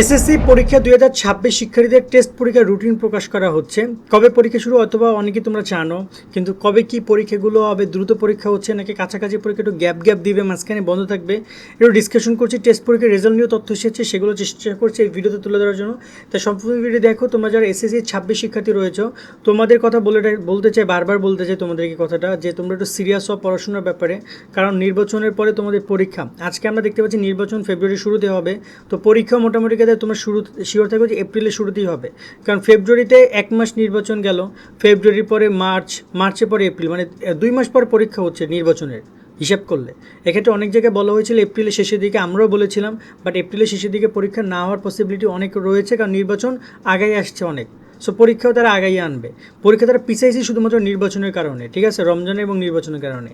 SSC পরীক্ষা দুই হাজার ছাব্বিশ শিক্ষার্থীদের টেস্ট পরীক্ষার রুটিন প্রকাশ করা হচ্ছে। কবে পরীক্ষা শুরু অথবা অনেকে তোমরা জানো, কিন্তু কবে কি পরীক্ষাগুলো হবে, দ্রুত পরীক্ষা হচ্ছে নাকি কাছাকাছি পরীক্ষা একটু গ্যাপ গ্যাপ দিবে, মাঝখানে বন্ধ থাকবে, একটু ডিসকাশন করছি টেস্ট পরীক্ষার রেজাল্ট নিয়েও তথ্য এসেছে, সেগুলো চেষ্টা করছি এই ভিডিওতে তুলে ধরার জন্য। তাই সম্পূর্ণ ভিডিও দেখো, তোমরা যারা এসএসসি ছাব্বিশ শিক্ষার্থী রয়েছে, তোমাদের কথা বলে বলতে চাই, বারবার বলতে চাই তোমাদেরকে কথাটা, যে তোমরা একটু সিরিয়াস হও পড়াশোনার ব্যাপারে, কারণ নির্বাচনের পরে তোমাদের পরীক্ষা। আজকে আমরা দেখতে পাচ্ছি নির্বাচন ফেব্রুয়ারি শুরুতে হবে, তো পরীক্ষা মোটামুটি কাজে তোমরা শুরু শিওর থাকবে যে এপ্রিলের শুরুতেই হবে। কারণ ফেব্রুয়ারিতে এক মাস নির্বাচন গেল ফেব্রুয়ারির পরে মার্চ মার্চের পরে এপ্রিল মানে দুই মাস পর পরীক্ষা হচ্ছে নির্বাচনের হিসাব করলে। এক্ষেত্রে অনেক জায়গায় বলা হয়েছিল এপ্রিলের শেষের দিকে, আমরাও বলেছিলাম বাট এপ্রিলের শেষের দিকে পরীক্ষা না হওয়ার পসিবিলিটি অনেক রয়েছে, কারণ নির্বাচন আগেই আসছে অনেক। সো পরীক্ষাও তারা আগাই আনবে। পরীক্ষা তারা পিছাইছে শুধুমাত্র নির্বাচনের কারণে, ঠিক আছে? রমজান এবং নির্বাচনের কারণে।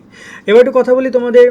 এবার একটু কথা বলি তোমাদের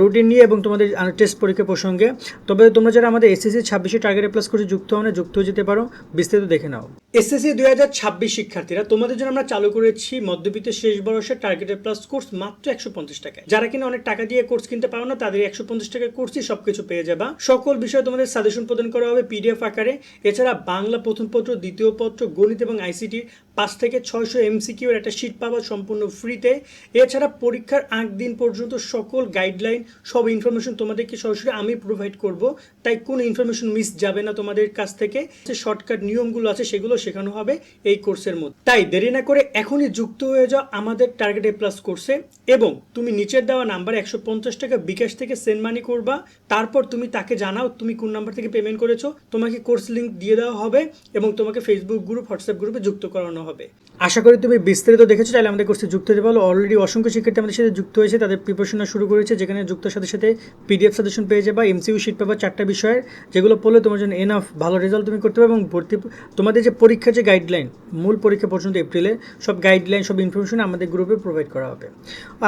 রুটিন নিয়ে এবং তোমাদের টেস্ট পরীক্ষা প্রসঙ্গে। তবে তোমরা যারা আমাদের এসএসসি ছাব্বিশে টার্গেট প্লাস করে যুক্ত হও যুক্ত হয়ে যেতে পারো। বিস্তারিত দেখে নাও। এসএসসি দুই হাজার ছাব্বিশ শিক্ষার্থীরা, তোমাদের জন্য আমরা চালু করেছি মধ্যবিত্তের শেষ বয়সের টার্গেটেড প্লাস কোর্স মাত্র একশো পঞ্চাশ টাকায়। যারা কিনা অনেক টাকা দিয়ে কোর্স কিনতে পারো না, তাদের একশো পঞ্চাশ টাকার কোর্সই সবকিছু পেয়ে যাবা। সকল বিষয়ে তোমাদের সাজেশন প্রদান করা হবে পিডিএফ আকারে। এছাড়া বাংলা প্রথম পত্র দ্বিতীয় পত্র, গণিত এবং আইসিটি পাঁচ থেকে ছয়শো এমসিকিউ এর একটা শীট পাবা সম্পূর্ণ ফ্রিতে এছাড়া পরীক্ষার আগ দিন পর্যন্ত সকল গাইডলাইন সব ইনফরমেশন তোমাদেরকে সরাসরি আমি প্রোভাইড করব। তাই কোনো ইনফরমেশন মিস যাবে না তোমাদের কাছ থেকে। যে শর্টকাট নিয়মগুলো আছে সেগুলো শেখানো হবে এই কোর্সের মধ্যে। তাই দেরি না করে এখনই যুক্ত হয়ে যাও আমাদের টার্গেট এ প্লাস কোর্সে এবং তুমি নিচের দেওয়া নাম্বার একশো পঞ্চাশ টাকা বিকাশ থেকে সেন্ড মানি করবা। তারপর তুমি তাকে জানাও তুমি কোন নাম্বার থেকে পেমেন্ট করেছ। তোমাকে কোর্স লিঙ্ক দিয়ে দেওয়া হবে এবং তোমাকে ফেসবুক গ্রুপ হোয়াটসঅ্যাপ গ্রুপে যুক্ত করানো হবে। আশা করি তুমি বিস্তারিত দেখেছ, তাহলে আমাদের কোর্সে যুক্ত হতে পারো। অলরেডি অসংখ্য শিক্ষার্থী আমাদের সাথে যুক্ত হয়েছে, তাদের প্রিপারেশন শুরু করেছে, যেখানে যুক্তর সাথে সাথে পিডিএফ সাজেশন পেয়ে যাবা এমসিউ শিট পাবা, চারটা বিষয়ের, যেগুলো পড়লে তোমার জন্য এনাফ ভালো রেজাল্ট তুমি করতে পারবে এবং ভর্তি তোমাদের যে পরীক্ষার যে গাইডলাইন মূল পরীক্ষা পর্যন্ত এপ্রিলে সব গাইডলাইন সব ইনফরমেশন আমাদের গ্রুপে প্রোভাইড করা হবে।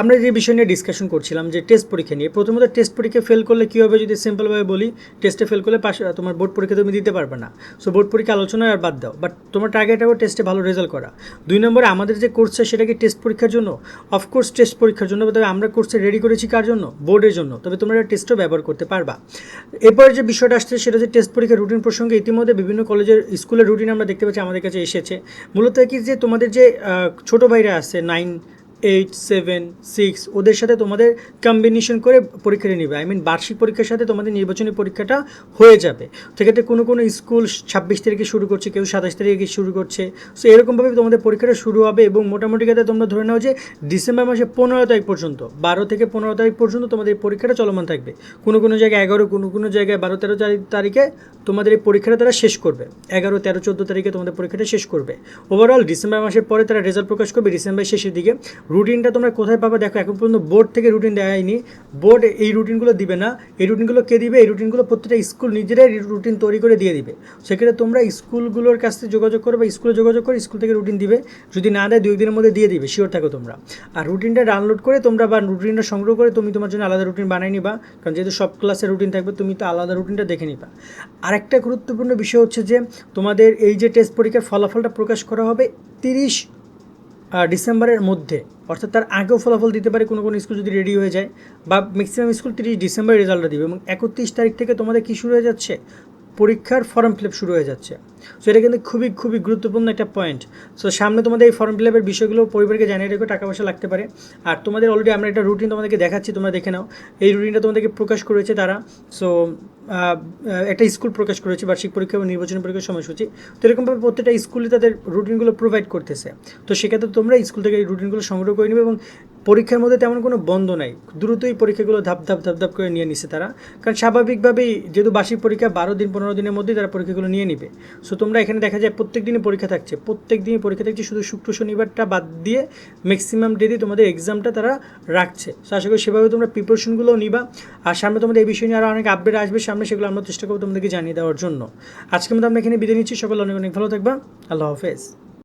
আমরা যে বিষয় নিয়ে ডিসকাশন করছিলাম যে টেস্ট পরীক্ষা নিয়ে, প্রথমত টেস্ট পরীক্ষা ফেল করলে কী হবে যদি সিম্পলভাবে বলি? টেস্টে ফেল করলে পাশ তোমার বোর্ড পরীক্ষা তুমি দিতে পারবে না। সো বোর্ড পরীক্ষা আলোচনায় আর বাদ দাও। বাট তোমার টার্গেট আবার টেস্টে ভালো রেজাল্ট করা। দুই নম্বরে আমাদের যে কোর্স সেটা কি টেস্ট পরীক্ষার জন্য? অফকোর্স টেস্ট পরীক্ষার জন্য, তবে আমরা কোর্সে রেডি করেছি কার জন্য? বোর্ডের জন্য। তবে তোমরা এটা টেস্টও ব্যবহার করতে পারবা। এরপরে যে বিষয়টা আসছে সেটা হচ্ছে টেস্ট পরীক্ষার রুটিন প্রসঙ্গে ইতিমধ্যে বিভিন্ন কলেজের স্কুলের রুটিন আমরা দেখতে পাচ্ছি, আমাদের কাছে এসেছে। মূলত কি যে তোমাদের যে ছোটো ভাইরা আছে নাইন এইট সেভেন সিক্স ওদের সাথে তোমাদের কম্বিনেশন করে পরীক্ষাটা নিবে। আই মিন বার্ষিক পরীক্ষার সাথে তোমাদের নির্বাচনী পরীক্ষাটা হয়ে যাবে। সেক্ষেত্রে কোনো কোনো স্কুল ছাব্বিশ তারিখে শুরু করছে, কেউ সাতাশ তারিখে শুরু করছে। সো এরকমভাবে তোমাদের পরীক্ষাটা শুরু হবে এবং মোটামুটি কাতে তোমরা ধরে নাও যে ডিসেম্বর মাসে পনেরো তারিখ পর্যন্ত, বারো থেকে পনেরো তারিখ পর্যন্ত তোমাদের এই পরীক্ষাটা চলমান থাকবে। কোনো কোনো জায়গায় এগারো, কোনো কোনো জায়গায় বারো, তেরো তারিখে তোমাদের এই পরীক্ষাটা তারা শেষ করবে। এগারো, তেরো, চোদ্দ তারিখে তোমাদের পরীক্ষাটা শেষ করবে। ওভারঅল ডিসেম্বর মাসের পরে তারা রেজাল্ট প্রকাশ করবে ডিসেম্বর শেষের দিকে। রুটিনটা তোমরা কোথায় পাবে দেখো, এখন পর্যন্ত বোর্ড থেকে রুটিন দেয়নি। বোর্ড এই রুটিনগুলো দিবে না। এই রুটিনগুলো কে দিবে? এই রুটিনগুলো প্রত্যেকটা স্কুল নিজেরাই রুটিন তৈরি করে দিয়ে দিবে। সেক্ষেত্রে তোমরা স্কুলগুলোর কাছ থেকে যোগাযোগ করো বা স্কুলে যোগাযোগ করে স্কুল থেকে রুটিন দিবে। যদি না দেয়, দুই দিনের মধ্যে দিয়ে দিবে। শিওর থাকো তোমরা। আর রুটিনটা ডাউনলোড করে তোমরা বা রুটিনটা সংগ্রহ করে তুমি তোমার জন্য আলাদা রুটিন বানাই নিবা। কারণ যেহেতু সব ক্লাসের রুটিন থাকবে, তুমি তো আলাদা রুটিনটা দেখে নিবা। আরেকটা গুরুত্বপূর্ণ বিষয় হচ্ছে যে, তোমাদের এই যে টেস্ট পরীক্ষার ফলাফলটা প্রকাশ করা হবে তিরিশ ডিসেম্বরের মধ্যে। অর্থাৎ তার আগেও ফলাফল দিতে পারে, কোনো কোনো স্কুল যদি রেডি হয়ে যায়, বা ম্যাক্সিমাম স্কুল তিরিশ ডিসেম্বর রেজাল্টটা দিবে এবং একত্রিশ তারিখ থেকে তোমাদের কী শুরু হয়ে যাচ্ছে? পরীক্ষার ফর্ম ফিল শুরু হয়ে যাচ্ছে। সো এটা কিন্তু খুবই খুবই গুরুত্বপূর্ণ একটা পয়েন্ট সো সামনে তোমাদের এই ফর্ম ফিল আপের বিষয়গুলো পরিবারকে জানিয়ে রেখো, টাকা পয়সা লাগতে পারে। আর তোমাদের অলরেডি আমরা একটা রুটিন তোমাদেরকে দেখাচ্ছি, তোমরা দেখে নাও। এই রুটিনটা তোমাদেরকে প্রকাশ করেছে তারা। সো একটা স্কুল প্রকাশ করেছে, বার্ষিক পরীক্ষা এবং নির্বাচনী পরীক্ষার সময়সূচি। তো এরকমভাবে প্রত্যেকটা স্কুলে তাদের রুটিনগুলো প্রোভাইড করতেছে। তো সেক্ষেত্রে তোমরা স্কুল থেকে এই রুটিনগুলো সংগ্রহ করে নেবে এবং পরীক্ষার মধ্যে তেমন কোনো বন্ধ নাই। দ্রুতই পরীক্ষাগুলো ধাপ ধাপ ধাপ ধাপ করে নিয়ে নিছে তারা। কারণ স্বাভাবিকভাবেই যেহেতু বার্ষিক পরীক্ষা বারো দিন, পনেরো দিনের মধ্যেই তারা পরীক্ষাগুলো নিয়ে নিবে। সো তোমরা এখানে দেখা যায় প্রত্যেক দিনই পরীক্ষা থাকছে। প্রত্যেক দিনই পরীক্ষা থাকছে, শুধু শুক্র শনিবারটা বাদ দিয়ে ম্যাক্সিমাম ডেতে তোমাদের এক্সামটা তারা রাখছে। সো আশা করি সেভাবে তোমরা প্রিপারেশনগুলোও নিবা। আর সামনে তোমাদের এই বিষয় নিয়ে আরও অনেক আপডেট আসবে সামনে, সেগুলো আমরা চেষ্টা করব তোমাদেরকে জানিয়ে দেওয়ার জন্য। আজকে মতো আমরা এখানে বিদায় নিচ্ছি। সকল অনেক অনেক ভালো থাকবা। আল্লাহ হাফেজ।